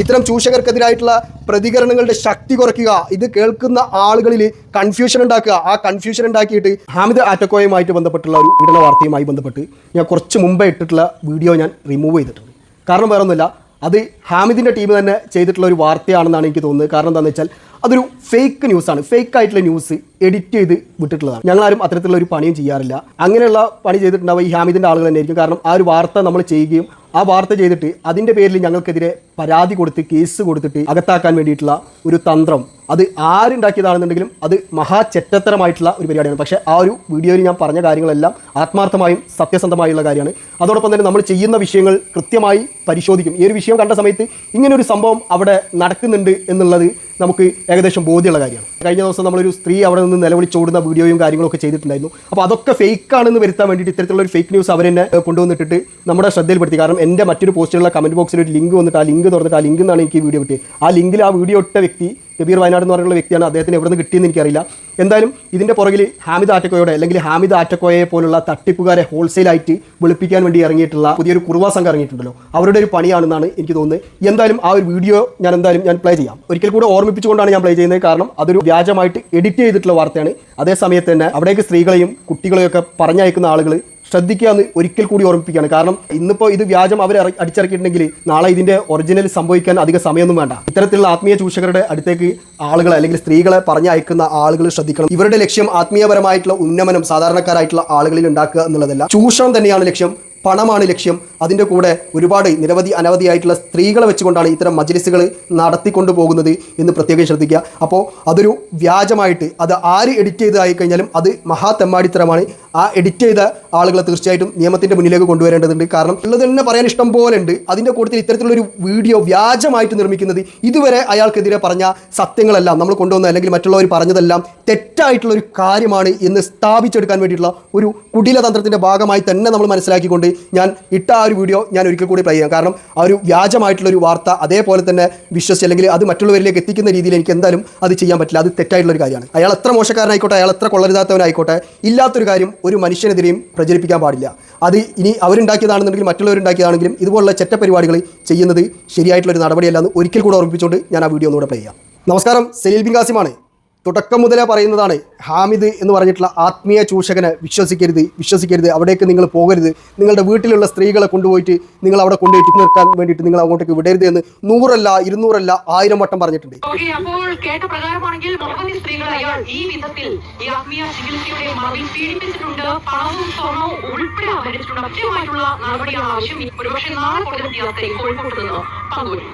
ഇത്തരം ചൂഷകർക്കെതിരായിട്ടുള്ള പ്രതികരണങ്ങളുടെ ശക്തി കുറയ്ക്കുക. ഇത് കേൾക്കുന്ന ആളുകളിൽ കൺഫ്യൂഷൻ ഉണ്ടാക്കുക. ആ കൺഫ്യൂഷൻ ഉണ്ടാക്കിയിട്ട് ഹാമിദ് ആറ്റക്കോയുമായിട്ട് ബന്ധപ്പെട്ടുള്ള ഒരു പീഡന വാർത്തയുമായി ബന്ധപ്പെട്ട് ഞാൻ കുറച്ച് മുമ്പേ ഇട്ടിട്ടുള്ള വീഡിയോ ഞാൻ റിമൂവ് ചെയ്തിട്ടുണ്ട്. കാരണം വേറൊന്നുമില്ല. അത് ഹാമിദിന്റെ ടീം തന്നെ ചെയ്തിട്ടുള്ള ഒരു വാർത്തയാണെന്നാണ് എനിക്ക് തോന്നുന്നത്. കാരണം എന്താണെന്ന് വെച്ചാൽ അതൊരു ഫേക്ക് ന്യൂസാണ് ഫേക്ക് ആയിട്ടുള്ള ന്യൂസ് എഡിറ്റ് ചെയ്ത് വിട്ടിട്ടുള്ളതാണ്. ഞങ്ങളാരും അത്തരത്തിലുള്ള ഒരു പണിയും ചെയ്യാറില്ല. അങ്ങനെയുള്ള പണി ചെയ്തിട്ടുണ്ടാവുക ഈ ഹാമിദിന്റെ ആളുകൾ തന്നെയായിരിക്കും. കാരണം ആ ഒരു വാർത്ത നമ്മൾ ചെയ്യുകയും ആ വാർത്ത ചെയ്തിട്ട് അതിന്റെ പേരിൽ ഞങ്ങൾക്കെതിരെ പരാതി കൊടുത്ത് കേസ് കൊടുത്തിട്ട് അകത്താക്കാൻ വേണ്ടിയിട്ടുള്ള ഒരു തന്ത്രം. അത് ആരുണ്ടാക്കിയതാണെന്നുണ്ടെങ്കിലും അത് മഹാ ചെറ്റത്തരമായിട്ടുള്ള ഒരു പരിപാടിയാണ്. പക്ഷേ ആ ഒരു വീഡിയോയിൽ ഞാൻ പറഞ്ഞ കാര്യങ്ങളെല്ലാം ആത്മാർത്ഥമായും സത്യസന്ധമായുള്ള കാര്യമാണ്. അതോടൊപ്പം തന്നെ നമ്മൾ ചെയ്യുന്ന വിഷയങ്ങൾ കൃത്യമായി പരിശോധിക്കും. ഈ ഒരു വിഷയം കണ്ട സമയത്ത് ഇങ്ങനൊരു സംഭവം അവിടെ നടക്കുന്നുണ്ട് എന്നുള്ളത് നമുക്ക് ഏകദേശം ബോധ്യമുള്ള കാര്യമാണ്. കഴിഞ്ഞ ദിവസം നമ്മളൊരു സ്ത്രീ അവിടെ നിന്ന് നിലവിളിച്ചോടുന്ന വീഡിയോയും കാര്യങ്ങളൊക്കെ ചെയ്തിട്ടുണ്ടായിരുന്നു. അപ്പോൾ അതൊക്കെ ഫേക്ക് ആണെന്ന് വരുത്താൻ വേണ്ടിയിട്ട് ഇത്തരത്തിലുള്ള ഒരു ഫേക്ക് ന്യൂസ് അവരെന്നെ കൊണ്ടുവന്നിട്ട് നമ്മുടെ ശ്രദ്ധയിൽപ്പെടുത്തി. കാരണം എന്റെ മറ്റൊരു പോസ്റ്റിലുള്ള കമന്റ് ബോക്സിൽ ഒരു ലിങ്ക് വന്നിട്ട് ആ ലിങ്ക് തുറന്നിട്ട് ആ ലിങ്കിൽ നിന്നാണ് എനിക്ക് ഈ വീഡിയോ കിട്ടിയത്. ആ ലിങ്കിൽ ആ വീഡിയോ ഇട്ട വ്യക്തി കബീർ വയനാട് എന്ന് പറയുന്ന വ്യക്തിയാണ്. അദ്ദേഹത്തിന് എവിടെ നിന്ന് കിട്ടിയെന്ന് എനിക്കറിയില്ല. എന്തായാലും ഇതിന്റെ പുറകിൽ ഹാമിദ് ആറ്റക്കോയോടെ അല്ലെങ്കിൽ ഹാമിദ് ആറ്റക്കോയെ പോലുള്ള തട്ടിപ്പുകാരെ ഹോൾസെയിലായിട്ട് വെളുപ്പിക്കാൻ വേണ്ടി ഇറങ്ങിയിട്ടുള്ള പുതിയൊരു കുറുവാ സംഘം ഇറങ്ങിയിട്ടുണ്ടല്ലോ. അവരുടെ ഒരു പണിയാണെന്നാണ് എനിക്ക് തോന്നുന്നത്. എന്തായാലും ആ ഒരു വീഡിയോ ഞാൻ എന്തായാലും ഞാൻ പ്ലേ ചെയ്യാം. ഒരിക്കൽ കൂടെ ഓർമ്മിപ്പിച്ചുകൊണ്ടാണ് ഞാൻ പ്ലേ ചെയ്യുന്നത്. കാരണം അതൊരു വ്യാജമായിട്ട് എഡിറ്റ് ചെയ്തിട്ടുള്ള വാർത്തയാണ്. അതേസമയത്ത് തന്നെ അവിടേക്ക് സ്ത്രീകളെയും കുട്ടികളെയും ഒക്കെ പറഞ്ഞയക്കുന്ന ആളുകൾ ശ്രദ്ധിക്കുക എന്ന് ഒരിക്കൽ കൂടി ഓർമ്മിപ്പിക്കുകയാണ്. കാരണം ഇന്നിപ്പോൾ ഇത് വ്യാജം അവർ അടിച്ചിറക്കിയിട്ടുണ്ടെങ്കിൽ നാളെ ഇതിന്റെ ഒറിജിനൽ സംഭവിക്കാൻ അധിക സമയമൊന്നും വേണ്ട. ഇത്തരത്തിലുള്ള ആത്മീയ ചൂഷകരുടെ അടുത്തേക്ക് ആളുകളെ അല്ലെങ്കിൽ സ്ത്രീകളെ പറഞ്ഞയക്കുന്ന ആളുകൾ ശ്രദ്ധിക്കണം. ഇവരുടെ ലക്ഷ്യം ആത്മീയപരമായിട്ടുള്ള ഉന്നമനം സാധാരണക്കാരായിട്ടുള്ള ആളുകളിൽ ഉണ്ടാക്കുക എന്നുള്ളതല്ല. ചൂഷണം തന്നെയാണ് ലക്ഷ്യം. പണമാണ് ലക്ഷ്യം. അതിന്റെ കൂടെ ഒരുപാട് നിരവധി അനവധിയായിട്ടുള്ള സ്ത്രീകളെ വെച്ചുകൊണ്ടാണ് ഇത്തരം മജ്ലിസുകൾ നടത്തിക്കൊണ്ടു പോകുന്നത് എന്ന് പ്രത്യേകം ശ്രദ്ധിക്കുക. അപ്പോൾ അതൊരു വ്യാജമായിട്ട് അത് ആര് എഡിറ്റ് ചെയ്തതായി കഴിഞ്ഞാലും അത് മഹാതെമ്മാടിത്തരമാണ്. ആ എഡിറ്റ് ചെയ്ത ആളുകളെ തീർച്ചയായിട്ടും നിയമത്തിന്റെ മുന്നിലേക്ക് കൊണ്ടുവരേണ്ടതുണ്ട്. കാരണം ഉള്ളത് തന്നെ പറയാൻ ഇഷ്ടം പോലെ ഉണ്ട് അതിന്റെ കൂട്ടത്തിൽ ഇത്തരത്തിലുള്ളൊരു വീഡിയോ വ്യാജമായിട്ട് നിർമ്മിക്കുന്നത് ഇതുവരെ അയാൾക്കെതിരെ പറഞ്ഞ സത്യങ്ങളെല്ലാം നമ്മൾ കൊണ്ടുവന്ന അല്ലെങ്കിൽ മറ്റുള്ളവർ പറഞ്ഞതെല്ലാം തെറ്റായിട്ടുള്ളൊരു കാര്യമാണ് എന്ന് സ്ഥാപിച്ചെടുക്കാൻ വേണ്ടിയിട്ടുള്ള ഒരു കുടിലതന്ത്രത്തിന്റെ ഭാഗമായി തന്നെ നമ്മൾ മനസ്സിലാക്കിക്കൊണ്ട് ഞാൻ ഇട്ട ആ ഒരു വീഡിയോ ഞാൻ ഒരിക്കൽ കൂടി പ്ലേ ചെയ്യാം. കാരണം ആ ഒരു വ്യാജമായിട്ടുള്ള ഒരു വാർത്ത അതേപോലെ തന്നെ വിശ്വസിച്ച് അല്ലെങ്കിൽ അത് മറ്റുള്ളവരിലേക്ക് എത്തിക്കുന്ന രീതിയിൽ എനിക്ക് എന്തായാലും അത് ചെയ്യാൻ പറ്റില്ല. അത് തെറ്റായിട്ടുള്ള ഒരു കാര്യമാണ്. അയാൾ എത്ര മോശക്കാരനായിക്കോട്ടെ അയാൾ എത്ര കൊള്ളരുതാത്തവനായിക്കോട്ടെ ഇല്ലാത്തൊരു കാര്യം ഒരു മനുഷ്യനെതിരെയും പ്രചരിപ്പിക്കാൻ പാടില്ല. അത് ഇനി അവരുണ്ടാക്കിയതാണെന്നുണ്ടെങ്കിൽ മറ്റുള്ളവരുണ്ടാക്കിയതാണെങ്കിലും ഇതുപോലുള്ള ചെറ്റപരിപാടികൾ ചെയ്യുന്നത് ശരിയായിട്ടുള്ള ഒരു നടപടിയല്ല എന്ന് ഒരിക്കൽ കൂടെ ഓർമ്മിപ്പിച്ചുകൊണ്ട് ഞാൻ ആ വീഡിയോ ഒന്നുകൂടെ പ്ലേ ചെയ്യാം. നമസ്കാരം. സലീൽ ബിൻ കാസിമാണ് തുടക്കം മുതലേ പറയുന്നതാണ് ഹാമിദ് എന്ന് പറഞ്ഞിട്ടുള്ള ആത്മീയ ചൂഷകനെ വിശ്വസിക്കരുത് വിശ്വസിക്കരുത്. അവിടേക്ക് നിങ്ങൾ പോകരുത്. നിങ്ങളുടെ വീട്ടിലുള്ള സ്ത്രീകളെ കൊണ്ടുപോയിട്ട് നിങ്ങൾ അവിടെ കൊണ്ടുപോയിട്ട് നിർത്താൻ വേണ്ടിയിട്ട് നിങ്ങൾ അങ്ങോട്ടേക്ക് വിടരുത് എന്ന് നൂറല്ല ഇരുന്നൂറല്ല ആയിരം വട്ടം പറഞ്ഞിട്ടുണ്ട്. അപ്പോൾ കേട്ട പ്രകാരമാണെങ്കിൽ മുഹമ്മദി സ്ത്രീകൾ അയാൾ ഈ വിധത്തിൽ ഈ ആത്മീയ ചികിത്സയുടെ മറവിൽ പീഡിപ്പിച്ചിട്ടുണ്ട്. പണവും സ്വർണവും ഉൾപ്പെടെ അപഹരിച്ചിട്ടുണ്ട് കൃത്യമായിട്ടുള്ള നടപടിയാണ് ആവശ്യം. ഒരുപക്ഷെ നാളെ കൊല്ലം യാത്രയും കോഴിക്കോട്ട് നിന്ന് പങ്കുവരും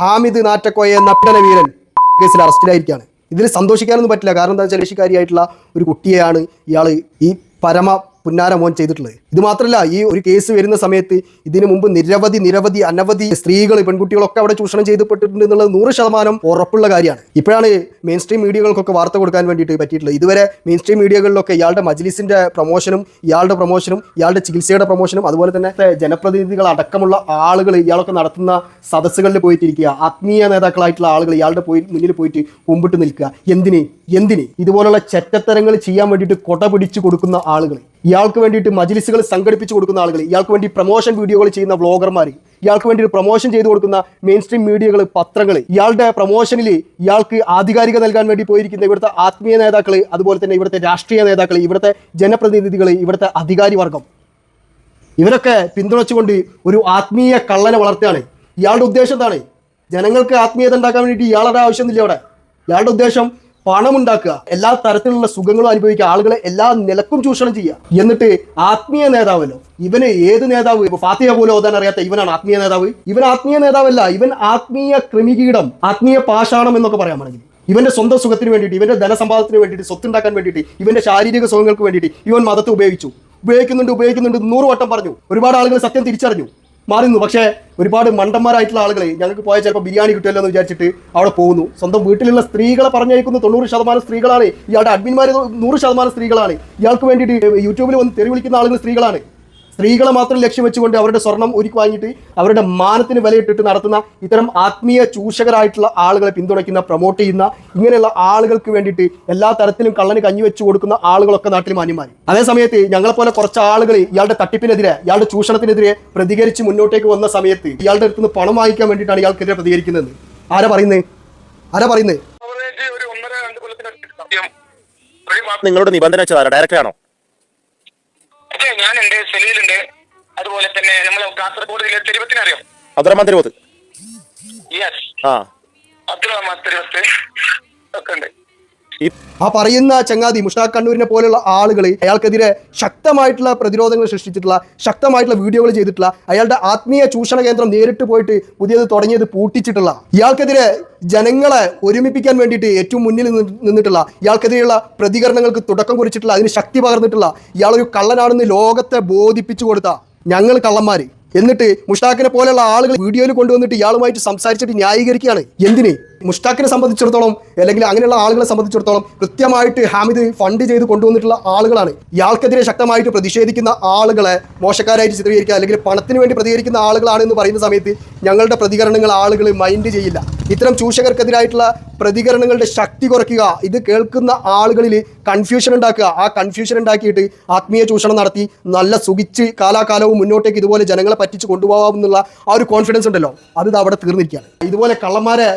ഹാമിദ് നാറ്റക്കോയ എന്ന വീരൻ കേസിൽ അറസ്റ്റിലായിരിക്കുകയാണ്. ഇതിൽ സന്തോഷിക്കാനൊന്നും പറ്റില്ല. കാരണം എന്താ വെച്ചാൽ ഋഷിക്കാരിയായിട്ടുള്ള ഒരു കുട്ടിയെയാണ് ഇയാൾ ഈ പരമ പുന്നാര മോൻ ചെയ്തിട്ടുള്ളത്. ഇത് മാത്രമല്ല ഈ ഒരു കേസ് വരുന്ന സമയത്ത് ഇതിനു മുമ്പ് നിരവധി നിരവധി അനവധി സ്ത്രീകൾ പെൺകുട്ടികളൊക്കെ അവിടെ ചൂഷണം ചെയ്തപ്പെട്ടിട്ടുണ്ട് എന്നുള്ളത് നൂറ് ശതമാനം ഉറപ്പുള്ള കാര്യമാണ്. ഇപ്പോഴാണ് മെയിൻ സ്ട്രീം മീഡിയകൾക്കൊക്കെ വാർത്ത കൊടുക്കാൻ വേണ്ടിയിട്ട് പറ്റിയിട്ടുള്ളത്. ഇതുവരെ മെയിൻ സ്ട്രീം മീഡിയകളിലൊക്കെ ഇയാളുടെ മജ്ലിസിന്റെ പ്രൊമോഷനും ഇയാളുടെ പ്രൊമോഷനും ഇയാളുടെ ചികിത്സയുടെ പ്രൊമോഷനും അതുപോലെ തന്നെ ജനപ്രതിനിധികൾ അടക്കമുള്ള ആളുകൾ ഇയാളൊക്കെ നടത്തുന്ന സദസ്സുകളിൽ പോയിട്ടിരിക്കുക. ആത്മീയ നേതാക്കളായിട്ടുള്ള ആളുകൾ ഇയാളുടെ പോയി മുന്നിൽ പോയിട്ട് കുമ്പിട്ട് നിൽക്കുക. എന്തിന്? എന്തിന്? ഇതുപോലുള്ള ചെറ്റത്തരങ്ങൾ ചെയ്യാൻ വേണ്ടിയിട്ട് കൊട പിടിച്ചു കൊടുക്കുന്ന ആളുകൾ ഇയാൾക്ക് വേണ്ടിയിട്ട് മജിലിസുകൾ സംഘടിപ്പിച്ചു കൊടുക്കുന്ന ആളുകൾ ഇയാൾക്ക് വേണ്ടി പ്രൊമോഷൻ വീഡിയോകൾ ചെയ്യുന്ന വ്ളോഗർമാർ ഇയാൾക്ക് വേണ്ടി ഒരു പ്രൊമോഷൻ ചെയ്തു കൊടുക്കുന്ന മെയിൻ സ്ട്രീം മീഡിയകൾ പത്രങ്ങൾ. ഇയാളുടെ പ്രൊമോഷനിൽ ഇയാൾക്ക് ആധികാരിക നൽകാൻ വേണ്ടി പോയിരിക്കുന്ന ഇവിടുത്തെ ആത്മീയ നേതാക്കൾ അതുപോലെ തന്നെ ഇവിടുത്തെ രാഷ്ട്രീയ നേതാക്കൾ ഇവിടുത്തെ ജനപ്രതിനിധികൾ ഇവിടുത്തെ അധികാരി വർഗം. ഇവരൊക്കെ പിന്തുണച്ചുകൊണ്ട് ഒരു ആത്മീയ കള്ളനെ വളർത്തുകയാണ്. ഇയാളുടെ ഉദ്ദേശം എന്താണ്? ജനങ്ങൾക്ക് ആത്മീയത ഉണ്ടാക്കാൻ വേണ്ടിയിട്ട് ഇയാളുടെ ആവശ്യമൊന്നുമില്ല അവിടെ. ഇയാളുടെ ഉദ്ദേശം പണം ഉണ്ടാക്കുക എല്ലാ തരത്തിലുള്ള സുഖങ്ങളും അനുഭവിക്കുക ആളുകളെ എല്ലാ നിലക്കും ചൂഷണം ചെയ്യുക. എന്നിട്ട് ആത്മീയ നേതാവല്ലോ. ഇവന് ഏത് നേതാവ്? ഇപ്പൊ ഫാത്തിഹ പോലും ഓതാൻ അറിയാത്ത ഇവനാണ് ആത്മീയ നേതാവ്. ഇവൻ ആത്മീയ നേതാവല്ല ഇവൻ ആത്മീയ ക്രിമികീടം ആത്മീയ പാഷാണം എന്നൊക്കെ പറയാൻ ഇവന്റെ സ്വന്തം സുഖത്തിന് വേണ്ടിയിട്ട് ഇവന്റെ ധനസമ്പാദത്തിന് വേണ്ടിയിട്ട് സ്വത്തുണ്ടാക്കാൻ വേണ്ടിയിട്ട് ഇവന്റെ ശാരീരിക സുഖങ്ങൾക്ക് വേണ്ടിയിട്ട് ഇവൻ മതത്തെ ഉപയോഗിച്ചു. ഉപയോഗിക്കുന്നുണ്ട് ഉപയോഗിക്കുന്നുണ്ട് നൂറ് വട്ടം പറഞ്ഞു. ഒരുപാട് ആളുകൾ സത്യം തിരിച്ചറിഞ്ഞു. മാറുന്നു പക്ഷേ ഒരുപാട് മണ്ടന്മാരായിട്ടുള്ള ആളുകൾ ഞങ്ങൾക്ക് പോയാൽ ചിലപ്പോൾ ബിരിയാണി കിട്ടുമല്ലോ എന്ന് വിചാരിച്ചിട്ട് അവിടെ പോകുന്നു. സ്വന്തം വീട്ടിലുള്ള സ്ത്രീകളെ പറഞ്ഞയക്കുന്ന തൊണ്ണൂറ് ശതമാനം സ്ത്രീകളാണ്. ഇയാളുടെ അഡ്മിന്മാർ നൂറ് ശതമാനം സ്ത്രീകളാണ്. ഇയാൾക്ക് വേണ്ടിയിട്ട് യൂട്യൂബിൽ വന്ന് തെറി വിളിക്കുന്ന ആളുകൾ സ്ത്രീകളാണ്. സ്ത്രീകളെ മാത്രം ലക്ഷ്യം വെച്ചുകൊണ്ട് അവരുടെ സ്വർണം ഒരുക്കി വാങ്ങിയിട്ട് അവരുടെ മാനത്തിന് വിലയിട്ടിട്ട് നടത്തുന്ന ഇത്തരം ആത്മീയ ചൂഷകരായിട്ടുള്ള ആളുകളെ പിന്തുണയ്ക്കുന്ന പ്രൊമോട്ട് ചെയ്യുന്ന ഇങ്ങനെയുള്ള ആളുകൾക്ക് വേണ്ടിയിട്ട് എല്ലാ തരത്തിലും കള്ളന് കഞ്ഞി വെച്ച് കൊടുക്കുന്ന ആളുകളൊക്കെ നാട്ടിൽ മാന്യമാരി അതേ സമയത്ത് ഞങ്ങളെപ്പോലെ കുറച്ച് ആളുകൾ ഇയാളുടെ തട്ടിപ്പിനെതിരെ ഇയാളുടെ ചൂഷണത്തിനെതിരെ പ്രതികരിച്ച് മുന്നോട്ടേക്ക് വന്ന സമയത്ത് ഇയാളുടെ അടുത്ത് നിന്ന് പണം വാങ്ങിക്കാൻ വേണ്ടിയിട്ടാണ് ഇയാൾക്കെതിരെ പ്രതികരിക്കുന്നത്. ആരാ പറയുന്നത് ആരാ പറയുന്നത് നിങ്ങളുടെ ഒരു ഒന്നര രണ്ട് കൊല്ലത്തിനടുത്ത് സത്യം ഒരു മാസം നിങ്ങളോട് നിബന്ധന വെച്ചതാ ഡയറക്ടർ ആണോ അതെ ഞാനുണ്ട് സെലീലുണ്ട്. അതുപോലെ തന്നെ നമ്മൾ കാസർഗോഡ് ജില്ലയിൽ അറിയോ? അബ്ദുറഹ്മാൻ തിരുവത്ത്. യെസ് ആ. അബ്ദുറഹ്മാൻ തിരുവത്ത്. ഒക്കെ ഉണ്ട്. ആ പറയുന്ന ചങ്ങാതി മുഷ്താഖ് കണ്ണൂരിനെ പോലെയുള്ള ആളുകൾ അയാൾക്കെതിരെ ശക്തമായിട്ടുള്ള പ്രതിരോധങ്ങൾ സൃഷ്ടിച്ചിട്ടുള്ള ശക്തമായിട്ടുള്ള വീഡിയോകൾ ചെയ്തിട്ടുള്ള അയാളുടെ ആത്മീയ ചൂഷണ കേന്ദ്രം നേരിട്ട് പോയിട്ട് പുതിയത് തുടങ്ങിയത് പൂട്ടിച്ചിട്ടുള്ള ഇയാൾക്കെതിരെ ജനങ്ങളെ ഒരുമിപ്പിക്കാൻ വേണ്ടിയിട്ട് ഏറ്റവും മുന്നിൽ നിന്ന് നിന്നിട്ടുള്ള ഇയാൾക്കെതിരെയുള്ള പ്രതികരണങ്ങൾക്ക് തുടക്കം കുറിച്ചിട്ടുള്ള അതിന് ശക്തി പകർന്നിട്ടുള്ള ഇയാളൊരു കള്ളനാണെന്ന് ലോകത്തെ ബോധിപ്പിച്ചു കൊടുത്ത ഞങ്ങൾ കള്ളന്മാർ എന്നിട്ട് മുഷ്താഖിനെ പോലെയുള്ള ആളുകൾ വീഡിയോയിൽ കൊണ്ടുവന്നിട്ട് ഇയാളുമായിട്ട് സംസാരിച്ചിട്ട് ന്യായീകരിക്കുകയാണ്. എന്തിന്? മുഷ്താഖിനെ സംബന്ധിച്ചിടത്തോളം അല്ലെങ്കിൽ അങ്ങനെയുള്ള ആളുകളെ സംബന്ധിച്ചിടത്തോളം കൃത്യമായിട്ട് ഹാമിദ് ഫണ്ട് ചെയ്ത് കൊണ്ടുവന്നിട്ടുള്ള ആളുകളാണ്. ഇയാൾക്കെതിരെ ശക്തമായിട്ട് പ്രതിഷേധിക്കുന്ന ആളുകളെ മോശക്കാരായിട്ട് ചിത്രീകരിക്കുക അല്ലെങ്കിൽ പണത്തിന് വേണ്ടി പ്രതികരിക്കുന്ന ആളുകളാണ് എന്ന് പറയുന്ന സമയത്ത് ഞങ്ങളുടെ പ്രതികരണങ്ങൾ ആളുകൾ മൈൻഡ് ചെയ്യില്ല. ഇത്തരം ചൂഷകർക്കെതിരായിട്ടുള്ള പ്രതികരണങ്ങളുടെ ശക്തി കുറയ്ക്കുക. ഇത് കേൾക്കുന്ന ആളുകളിൽ കൺഫ്യൂഷൻ ഉണ്ടാക്കുക. ആ കൺഫ്യൂഷൻ ഉണ്ടാക്കിയിട്ട് ആത്മീയ ചൂഷണം നടത്തി നല്ല സുഖിച്ച് കാലാകാലവും മുന്നോട്ടേക്ക് ഇതുപോലെ ജനങ്ങളെ പറ്റിച്ച് കൊണ്ടുപോകാമെന്നുള്ള ആ ഒരു കോൺഫിഡൻസ് ഉണ്ടല്ലോ. അത് അവിടെ തീർന്നിരിക്കുകയാണ്. ഇതുപോലെ കള്ളന്മാരെ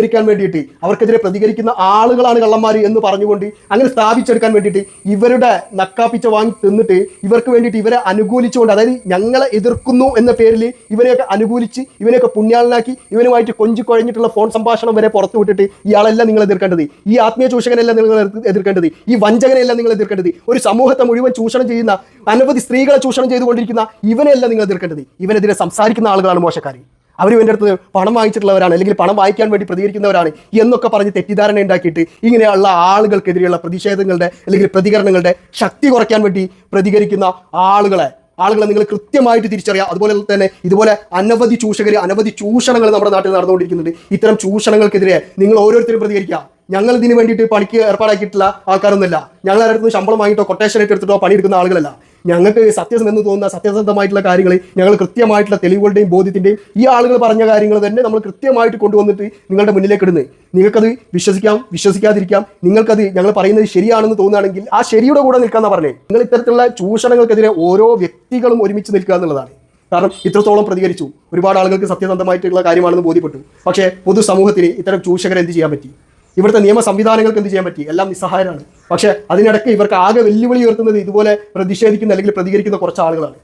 ന്യായീകരിക്കാൻ വേണ്ടിയിട്ട് അവർക്കെതിരെ പ്രതികരിക്കുന്ന ആളുകളാണ് കള്ളന്മാർ എന്ന് പറഞ്ഞുകൊണ്ട് അങ്ങനെ സ്ഥാപിച്ചെടുക്കാൻ വേണ്ടിയിട്ട് ഇവരുടെ നക്കാപ്പിച്ച വാങ്ങി തിന്നിട്ട് ഇവർക്ക് വേണ്ടിയിട്ട് ഇവരെ അനുകൂലിച്ചുകൊണ്ട് അതായത് ഞങ്ങളെ എതിർക്കുന്നു എന്ന പേരിൽ ഇവരെയൊക്കെ അനുകൂലിച്ച് ഇവനെയൊക്കെ പുണ്യാളനാക്കി ഇവനുമായിട്ട് കൊഞ്ചി കുഴഞ്ഞിട്ടുള്ള ഫോൺ സംഭാഷണം വരെ പുറത്തു വിട്ടിട്ട് ഇയാളെല്ലാം നിങ്ങൾ എതിർക്കേണ്ടത്. ഈ ആത്മീയ ചൂഷകനെല്ലാം നിങ്ങൾ എതിർ- എതിർക്കേണ്ടത്. ഈ വഞ്ചകനെല്ലാം നിങ്ങൾ എതിർക്കേണ്ടത്. ഒരു സമൂഹത്തെ മുഴുവൻ ചൂഷണം ചെയ്യുന്ന അനവധി സ്ത്രീകളെ ചൂഷണം ചെയ്തുകൊണ്ടിരിക്കുന്ന ഇവനെയല്ല നിങ്ങൾ എതിർക്കേണ്ടത്. ഇവനെതിരെ സംസാരിക്കുന്ന ആളുകളാണ് മോശക്കാർ അവർ എന്റെ അടുത്ത് പണം വാങ്ങിച്ചിട്ടുള്ളവരാണ് അല്ലെങ്കിൽ പണം വായിക്കാൻ വേണ്ടി പ്രതികരിക്കുന്നവരാണ് എന്നൊക്കെ പറഞ്ഞ് തെറ്റിദ്ധാരണ ഉണ്ടാക്കിയിട്ട് ഇങ്ങനെയുള്ള ആളുകൾക്കെതിരെയുള്ള പ്രതിഷേധങ്ങളുടെ അല്ലെങ്കിൽ പ്രതികരണങ്ങളുടെ ശക്തി കുറയ്ക്കാൻ വേണ്ടി പ്രതികരിക്കുന്ന ആളുകളെ ആളുകളെ നിങ്ങൾ കൃത്യമായിട്ട് തിരിച്ചറിയാം. അതുപോലെ തന്നെ ഇതുപോലെ അനവധി ചൂഷകർ അനവധി ചൂഷണങ്ങൾ നമ്മുടെ നാട്ടിൽ നടന്നുകൊണ്ടിരിക്കുന്നുണ്ട്. ഇത്തരം ചൂഷണങ്ങൾക്കെതിരെ നിങ്ങൾ ഓരോരുത്തരും പ്രതികരിക്കുക. ഞങ്ങൾ ഇതിന് വേണ്ടിയിട്ട് പണിക്ക് ഏർപ്പാടാക്കിയിട്ടുള്ള ആൾക്കാരൊന്നുമല്ല. ഞങ്ങൾ അടുത്ത് ശമ്പളം വാങ്ങിയിട്ടോ കൊട്ടേഷൻ ആയിട്ട് എടുത്തിട്ടോ പണിയെടുക്കുന്ന ആളുകളല്ല. ഞങ്ങൾക്ക് സത്യസം എന്ന് തോന്നുന്ന സത്യസന്ധമായിട്ടുള്ള കാര്യങ്ങൾ ഞങ്ങൾ കൃത്യമായിട്ടുള്ള തെളിവുകളുടെയും ബോധ്യത്തിന്റെയും ഈ ആളുകൾ പറഞ്ഞ കാര്യങ്ങൾ തന്നെ നമ്മൾ കൃത്യമായിട്ട് കൊണ്ടുവന്നിട്ട് നിങ്ങളുടെ മുന്നിലേക്ക് ഇടുന്നത്. നിങ്ങൾക്കത് വിശ്വസിക്കാം വിശ്വസിക്കാതിരിക്കാം. നിങ്ങൾക്കത് ഞങ്ങൾ പറയുന്നത് ശരിയാണെന്ന് തോന്നുകയാണെങ്കിൽ ആ ശരിയുടെ കൂടെ നിൽക്കാന്ന് പറഞ്ഞേ. നിങ്ങൾ ഇത്തരത്തിലുള്ള ചൂഷണങ്ങൾക്കെതിരെ ഓരോ വ്യക്തികളും ഒരുമിച്ച് നിൽക്കുക എന്നുള്ളതാണ്. കാരണം ഇത്രത്തോളം പ്രതികരിച്ചു. ഒരുപാട് ആളുകൾക്ക് സത്യസന്ധമായിട്ടുള്ള കാര്യമാണെന്ന് ബോധ്യപ്പെട്ടു. പക്ഷേ പൊതുസമൂഹത്തിന് ഇത്തരം ചൂഷകരെ എന്ത് ചെയ്യാൻ പറ്റി? ഇവിടുത്തെ നിയമ സംവിധാനങ്ങൾക്ക് എന്ത് ചെയ്യാൻ പറ്റി? എല്ലാം നിസ്സഹായരാണ്. പക്ഷേ അതിനിടയ്ക്ക് ഇവർക്ക് ആകെ വെല്ലുവിളി ഉയർത്തുന്നത് ഇതുപോലെ പ്രതിഷേധിക്കുന്ന അല്ലെങ്കിൽ പ്രതികരിക്കുന്ന കുറച്ച് ആളുകളാണ്.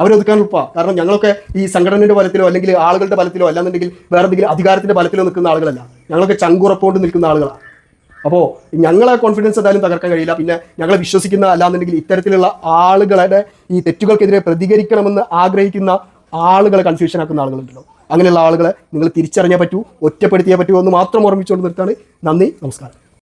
അവരൊതുക്കാൻ ഉറപ്പാ കാരണം ഞങ്ങളൊക്കെ ഈ സംഘടനയുടെ ബലത്തിലോ അല്ലെങ്കിൽ ആളുകളുടെ ബലത്തിലോ അല്ലാന്നുണ്ടെങ്കിൽ വേറെ എന്തെങ്കിലും അധികാരത്തിന്റെ ബലത്തിലോ നിൽക്കുന്ന ആളുകളല്ല. ഞങ്ങളൊക്കെ ചങ്കുറപ്പോണ്ട് നിൽക്കുന്ന ആളുകളാണ് അപ്പോൾ ഞങ്ങളെ കോൺഫിഡൻസ് എന്തായാലും തകർക്കാൻ കഴിയില്ല. പിന്നെ ഞങ്ങളെ വിശ്വസിക്കുന്ന അല്ലാന്നുണ്ടെങ്കിൽ ഇത്തരത്തിലുള്ള ആളുകളുടെ ഈ തെറ്റുകൾക്കെതിരെ പ്രതികരിക്കണമെന്ന് ആഗ്രഹിക്കുന്ന ആളുകളെ കൺഫ്യൂഷൻ ആക്കുന്ന ആളുകളുണ്ടല്ലോ. അങ്ങനെയുള്ള ആളുകളെ നിങ്ങൾ തിരിച്ചറിഞ്ഞേ പറ്റൂ ഒറ്റപ്പെടുത്തിയേ പറ്റൂ എന്ന് മാത്രം ഓർമ്മിച്ചുകൊണ്ട് നിർത്താണ് നന്ദി നമസ്കാരം.